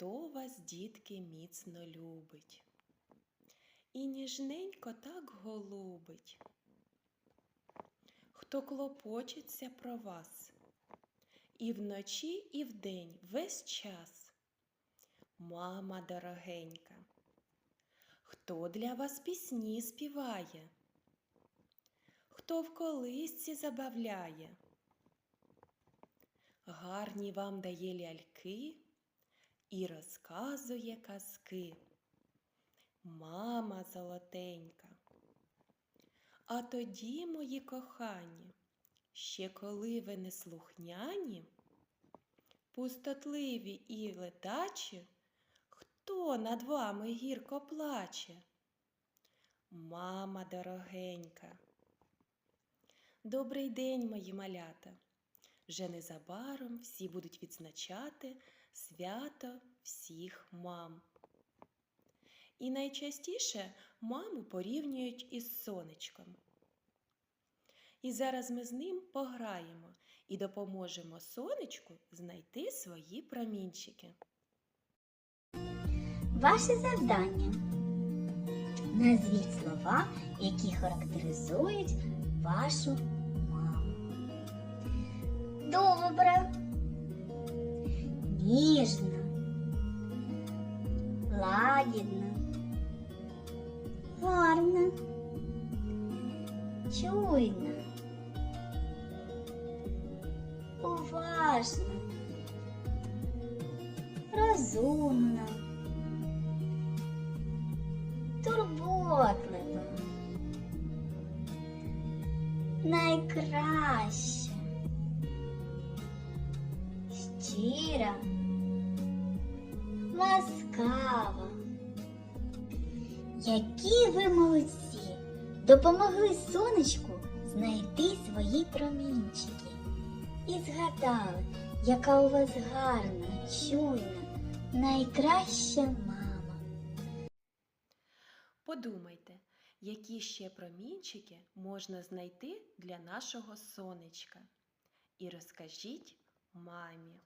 хто вас, дітки, міцно любить. І ніжненько так голубить, хто клопочеться про вас. І вночі, і вдень весь час. Мама дорогенька, хто для вас пісні співає, хто в колисці забавляє, гарні вам дає ляльки і розказує казки. Мама золотенька. А тоді, мої кохані, ще коли ви не слухняні, пустотливі і летачі, хто над вами гірко плаче? Мама дорогенька. Добрий день, мої малята. Вже незабаром всі будуть відзначати свято всіх мам. І найчастіше маму порівнюють із сонечком. І зараз ми з ним пограємо і допоможемо сонечку знайти свої промінчики. Ваше завдання. Назвіть слова, які характеризують вашу. Добра, ніжна, лагідна, гарна, чуйна, уважна, розумна. Турботлива, найкраща, щира, ласкава. Які ви молодці! Допомогли сонечку знайти свої промінчики і згадали, яка у вас гарна, чуйна, найкраща мама. Подумайте, які ще промінчики можна знайти для нашого сонечка. І розкажіть мамі.